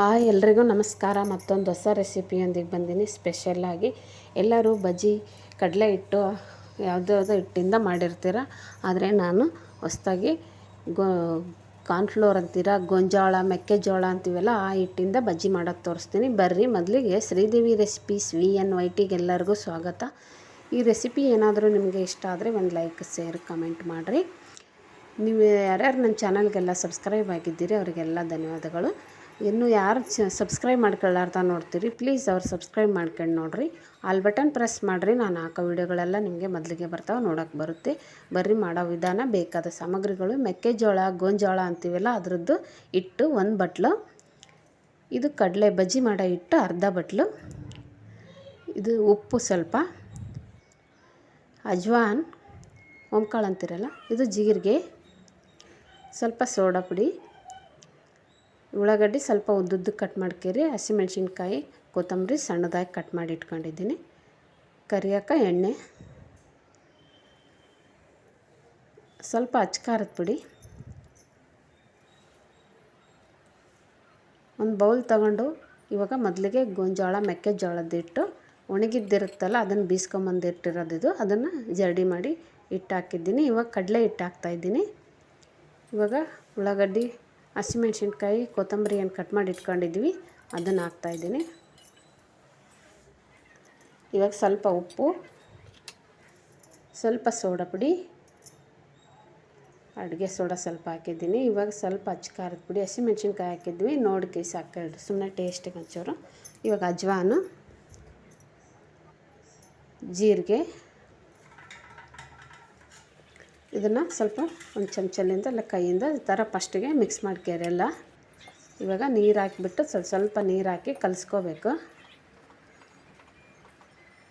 Hi ಎಲ್ರಿಗೂ ನಮಸ್ಕಾರ. ಮತ್ತೊಂದು ಹೊಸ ರೆಸಿಪಿಯೊಂದಿಗೆ ಬಂದೀನಿ. ಸ್ಪೆಷಲ್ಲಾಗಿ ಎಲ್ಲರೂ ಬಜ್ಜಿ, ಕಡಲೆ ಹಿಟ್ಟು ಯಾವುದ್ಯಾವುದೋ ಹಿಟ್ಟಿಂದ ಮಾಡಿರ್ತೀರ. ಆದರೆ ನಾನು ಹೊಸ್ದಾಗಿ ಗೋ ಕಾರ್ನ್ಫ್ಲೋರ್ ಅಂತೀರ, ಗೊಂಜಾಳ, ಮೆಕ್ಕೆಜೋಳ ಅಂತೀವಲ್ಲ, ಆ ಹಿಟ್ಟಿಂದ ಬಜ್ಜಿ ಮಾಡೋದು ತೋರಿಸ್ತೀನಿ. ಬರ್ರಿ ಮೊದಲಿಗೆ ಶ್ರೀದೇವಿ ರೆಸಿಪೀಸ್ ವಿ ಎನ್ ವೈಟಿಗೆ ಎಲ್ಲರಿಗೂ ಸ್ವಾಗತ. ಈ ರೆಸಿಪಿ ಏನಾದರೂ ನಿಮಗೆ ಇಷ್ಟ ಆದರೆ ಒಂದು ಲೈಕ್, ಶೇರ್, ಕಮೆಂಟ್ ಮಾಡಿರಿ. ನೀವು ಯಾರ್ಯಾರು ನನ್ನ ಚಾನಲ್ಗೆಲ್ಲ ಸಬ್ಸ್ಕ್ರೈಬ್ ಆಗಿದ್ದೀರಿ, ಅವರಿಗೆಲ್ಲ ಧನ್ಯವಾದಗಳು. ಇನ್ನು ಯಾರು ಚ ಸಬ್ಸ್ಕ್ರೈಬ್ ಮಾಡ್ಕೊಳ್ಳಾರ್ದ ನೋಡ್ತೀರಿ, ಪ್ಲೀಸ್ ಅವ್ರು ಸಬ್ಸ್ಕ್ರೈಬ್ ಮಾಡ್ಕೊಂಡು ನೋಡಿರಿ. ಆಲ್ ಬಟನ್ ಪ್ರೆಸ್ ಮಾಡಿರಿ, ನಾನು ಹಾಕೋ ವೀಡಿಯೋಗಳೆಲ್ಲ ನಿಮಗೆ ಮೊದಲಿಗೆ ಬರ್ತಾವೆ, ನೋಡೋಕೆ ಬರುತ್ತೆ. ಬರ್ರಿ ಮಾಡೋ ವಿಧಾನ ಬೇಕಾದ ಸಾಮಗ್ರಿಗಳು, ಮೆಕ್ಕೆಜೋಳ, ಗೋಂಜೋಳ ಅಂತೀವಲ್ಲ, ಅದರದ್ದು ಹಿಟ್ಟು ಒಂದು ಬಟ್ಲು. ಇದು ಕಡಲೆ ಬಜ್ಜಿ ಮಾಡೋ ಹಿಟ್ಟು ಅರ್ಧ ಬಟ್ಲು. ಇದು ಉಪ್ಪು ಸ್ವಲ್ಪ. ಅಜ್ವಾನ್, ಓಂಕಾಳು ಅಂತೀರಲ್ಲ, ಇದು ಜೀರಿಗೆ. ಸ್ವಲ್ಪ ಸೋಡಾ ಪುಡಿ. ಉಳ್ಳಾಗಡ್ಡಿ ಸ್ವಲ್ಪ ಉದ್ದುದ್ದು ಕಟ್ ಮಾಡ್ಕೇರಿ. ಹಸಿಮೆಣ್ಸಿನ್ಕಾಯಿ, ಕೊತ್ತಂಬರಿ ಸಣ್ಣದಾಗಿ ಕಟ್ ಮಾಡಿ ಇಟ್ಕೊಂಡಿದ್ದೀನಿ. ಕರಿಯೋಕೆ ಎಣ್ಣೆ, ಸ್ವಲ್ಪ ಅಚ್ಕಾರದ ಪುಡಿ, ಒಂದು ಬೌಲ್ ತಗೊಂಡು ಇವಾಗ ಮೊದಲಿಗೆ ಗೋಂಜೋಳ ಮೆಕ್ಕೆಜೋಳದಿಟ್ಟು ಒಣಗಿದ್ದಿರುತ್ತಲ್ಲ, ಅದನ್ನು ಬೀಸ್ಕೊಂಬಂದಿಟ್ಟಿರೋದಿದು ಅದನ್ನು ಜರಡಿ ಮಾಡಿ ಹಿಟ್ಟು ಹಾಕಿದ್ದೀನಿ ಇವಾಗ ಕಡಲೆ ಹಿಟ್ಟು ಹಾಕ್ತಾಯಿದ್ದೀನಿ ಇವಾಗ ಉಳ್ಳಾಗಡ್ಡಿ ಹಸಿಮೆಣ್ಸಿನ್ಕಾಯಿ ಕೊತ್ತಂಬರಿ ಏನು ಕಟ್ ಮಾಡಿ ಇಟ್ಕೊಂಡಿದ್ವಿ ಅದನ್ನು ಹಾಕ್ತಾಯಿದ್ದೀನಿ ಇವಾಗ ಸ್ವಲ್ಪ ಉಪ್ಪು, ಸ್ವಲ್ಪ ಸೋಡಾ ಪುಡಿ, ಅಡುಗೆ ಸೋಡಾ ಸ್ವಲ್ಪ ಹಾಕಿದ್ದೀನಿ. ಇವಾಗ ಸ್ವಲ್ಪ ಅಚ್ಚ ಖಾರದ ಪುಡಿ, ಹಸಿಮೆಣ್ಸಿನ್ಕಾಯಿ ಹಾಕಿದ್ವಿ ನೋಡಿ ಕೇಸ್ ಹಾಕಿಡ್ರಿ ಸುಮ್ಮನೆ ಟೇಸ್ಟಿಗೆ ಹಚ್ಚೋರು ಇವಾಗ ಅಜ್ವಾನು, ಜೀರಿಗೆ ಇದನ್ನು ಸ್ವಲ್ಪ ಒಂದು ಚಮಚಲಿಂದ ಇಲ್ಲ ಕೈಯಿಂದ ಈ ಥರ ಫಸ್ಟಿಗೆ ಮಿಕ್ಸ್ ಮಾಡ್ಕ್ಯಾರೆಲ್ಲ ಇವಾಗ ನೀರು ಹಾಕಿಬಿಟ್ಟು ಸ್ವಲ್ಪ ಸ್ವಲ್ಪ ನೀರು ಹಾಕಿ ಕಲಿಸ್ಕೋಬೇಕು.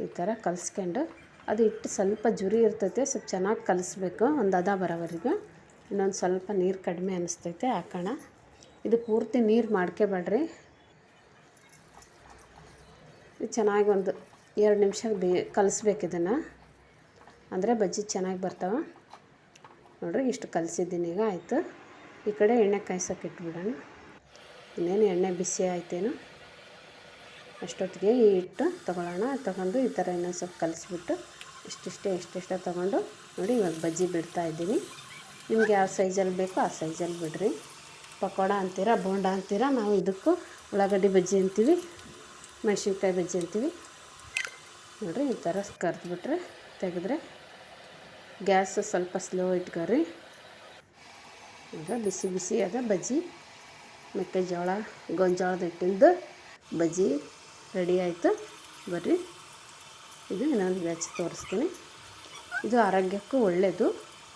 ಈ ಥರ ಕಲಿಸ್ಕೊಂಡು ಅದು ಇಟ್ಟು ಸ್ವಲ್ಪ ಜುರಿ ಇರ್ತೈತೆ, ಸ್ವಲ್ಪ ಚೆನ್ನಾಗಿ ಕಲಿಸ್ಬೇಕು ಒಂದು ಅದ ಬರೋವರೆಗೂ. ಇನ್ನೊಂದು ಸ್ವಲ್ಪ ನೀರು ಕಡಿಮೆ ಅನ್ನಿಸ್ತೈತೆ ಹಾಕೋಣ. ಇದು ಪೂರ್ತಿ ನೀರು ಮಾಡ್ಕೋಬೇಡ್ರಿ. ಚೆನ್ನಾಗಿ ಒಂದು ಎರಡು ನಿಮಿಷ ಬೇ ಕಲಿಸ್ಬೇಕು ಇದನ್ನು. ಅಂದರೆ ಬಜ್ಜಿ ಚೆನ್ನಾಗಿ ಬರ್ತಾವೆ. ನೋಡಿರಿ, ಇಷ್ಟು ಕಲಸಿದ್ದೀನಿ. ಈಗ ಆಯಿತು. ಈ ಕಡೆ ಎಣ್ಣೆ ಕಾಯ್ಸೋಕೆ ಇಟ್ಬಿಡೋಣ. ಇನ್ನೇನು ಎಣ್ಣೆ ಬಿಸಿ ಆಯ್ತೇನು. ಅಷ್ಟೊತ್ತಿಗೆ ಈ ಹಿಟ್ಟು ತೊಗೊಳ್ಳೋಣ. ತೊಗೊಂಡು ಈ ಥರ ಇನ್ನೊಂದು ಸ್ವಲ್ಪ ಕಲಿಸ್ಬಿಟ್ಟು ಇಷ್ಟಿಷ್ಟೇ ಇಷ್ಟಿಷ್ಟೇ ತೊಗೊಂಡು ನೋಡಿ ಇವಾಗ ಬಜ್ಜಿ ಬಿಡ್ತಾ ಇದ್ದೀನಿ. ನಿಮ್ಗೆ ಯಾವ ಸೈಜಲ್ಲಿ ಬೇಕೋ ಆ ಸೈಜಲ್ಲಿ ಬಿಡ್ರಿ. ಪಕೋಡ ಅಂತೀರಾ, ಬೋಂಡ ಅಂತೀರಾ, ನಾವು ಇದಕ್ಕೂ ಉಳ್ಳಾಗಡ್ಡಿ ಬಜ್ಜಿ ಅಂತೀವಿ, ಮೆಣಸಿನ್ಕಾಯಿ ಬಜ್ಜಿ ಅಂತೀವಿ. ನೋಡಿರಿ, ಈ ಥರ ಕರೆದ್ಬಿಟ್ರೆ ತೆಗೆದ್ರೆ ಗ್ಯಾಸ್ ಸ್ವಲ್ಪ ಸ್ಲೋ ಇಟ್ಕೊರಿ ಈಗ ಬಿಸಿ ಬಿಸಿ ಅದ ಬಜ್ಜಿ ಮೆಕ್ಕೆಜೋಳ ಗೊಂಜೋಳದ ಹಿಟ್ಟಿಂದು ಬಜ್ಜಿ ರೆಡಿ ಆಯಿತು. ಬರ್ರಿ. ಇದು ಇನ್ನೊಂದು ಬ್ಯಾಚ್ ತೋರಿಸ್ತೀನಿ. ಇದು ಆರೋಗ್ಯಕ್ಕೂ ಒಳ್ಳೆಯದು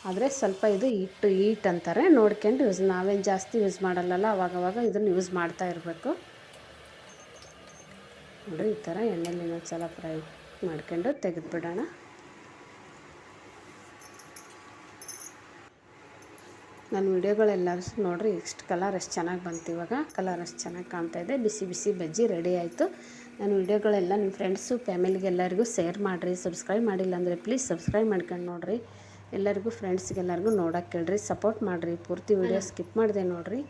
ಆದರೆ ಸ್ವಲ್ಪ ಇದು ಹಿಟ್ಟು ಈಟ್ ಅಂತಾರೆ. ನೋಡ್ಕೊಂಡು ಯೂಸ್, ನಾವೇನು ಜಾಸ್ತಿ ಯೂಸ್ ಮಾಡಲ್ಲಲ್ಲ, ಅವಾಗವಾಗ ಇದನ್ನು ಯೂಸ್ ಮಾಡ್ತಾ ಇರಬೇಕು. ನೋಡಿರಿ, ಈ ಥರ ಎಣ್ಣೆಲಿ ಇನ್ನೊಂದು ಸಲ ಫ್ರೈ ಮಾಡ್ಕೊಂಡು ತೆಗೆದುಬಿಡೋಣ. ನನ್ನ ವಿಡಿಯೋಗಳೆಲ್ಲ ನೋಡಿರಿ ಎಷ್ಟು ಕಲರ್ ಎಷ್ಟು ಚೆನ್ನಾಗಿ ಬಂತು ಇವಾಗ. ಕಲರ್ ಅಷ್ಟು ಚೆನ್ನಾಗಿ ಕಾಣ್ತಾ ಇದೆ. ಬಿಸಿ ಬಿಸಿ ಬಜ್ಜಿ ರೆಡಿ ಆಯಿತು. ನನ್ನ ವೀಡಿಯೋಗಳೆಲ್ಲ ನಿಮ್ಮ ಫ್ರೆಂಡ್ಸು ಫ್ಯಾಮಿಲಿಗೆಲ್ಲರಿಗೂ ಶೇರ್ ಮಾಡಿರಿ ಸಬ್ಸ್ಕ್ರೈಬ್ ಮಾಡಿಲ್ಲ ಅಂದರೆ ಪ್ಲೀಸ್ ಸಬ್ಸ್ಕ್ರೈಬ್ ಮಾಡ್ಕೊಂಡು ನೋಡಿರಿ. ಎಲ್ಲರಿಗೂ ಫ್ರೆಂಡ್ಸ್ಗೆಲ್ಲರಿಗೂ ನೋಡೋಕೆ ಕೇಳ್ರಿ ಸಪೋರ್ಟ್ ಮಾಡಿರಿ. ಪೂರ್ತಿ ವೀಡಿಯೋ ಸ್ಕಿಪ್ ಮಾಡಿದೆ ನೋಡಿರಿ.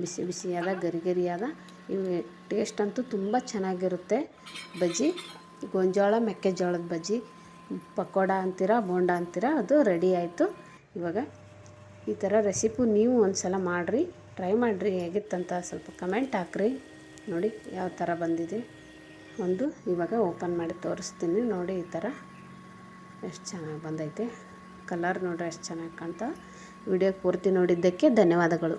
ಬಿಸಿ ಬಿಸಿಯಾದ ಗರಿ ಗರಿಯಾದ ಇವು ಟೇಸ್ಟ್ ಅಂತೂ ತುಂಬ ಚೆನ್ನಾಗಿರುತ್ತೆ. ಬಜ್ಜಿ ಗೊಂಜೋಳ ಮೆಕ್ಕೆಜೋಳದ ಬಜ್ಜಿ ಪಕೋಡ ಅಂತೀರ ಬೋಂಡ ಅಂತೀರ ಅದು ರೆಡಿ ಆಯಿತು. ಇವಾಗ ಈ ಥರ ರೆಸಿಪಿ ನೀವು ಒಂದು ಸಲ ಮಾಡಿರಿ ಟ್ರೈ ಮಾಡಿರಿ, ಹೇಗಿತ್ತಂತ ಸ್ವಲ್ಪ ಕಮೆಂಟ್ ಹಾಕ್ರಿ. ನೋಡಿ ಯಾವ ಥರ ಬಂದಿದೆ. ಒಂದು ಇವಾಗ ಓಪನ್ ಮಾಡಿ ತೋರಿಸ್ತೀನಿ. ನೋಡಿ ಈ ಥರ ಎಷ್ಟು ಚೆನ್ನಾಗಿ ಬಂದೈತೆ. ಕಲರ್ ನೋಡಿರಿ ಎಷ್ಟು ಚೆನ್ನಾಗಿ ಕಾಣ್ತಾ. ವಿಡಿಯೋ ಪೂರ್ತಿ ನೋಡಿದ್ದಕ್ಕೆ ಧನ್ಯವಾದಗಳು.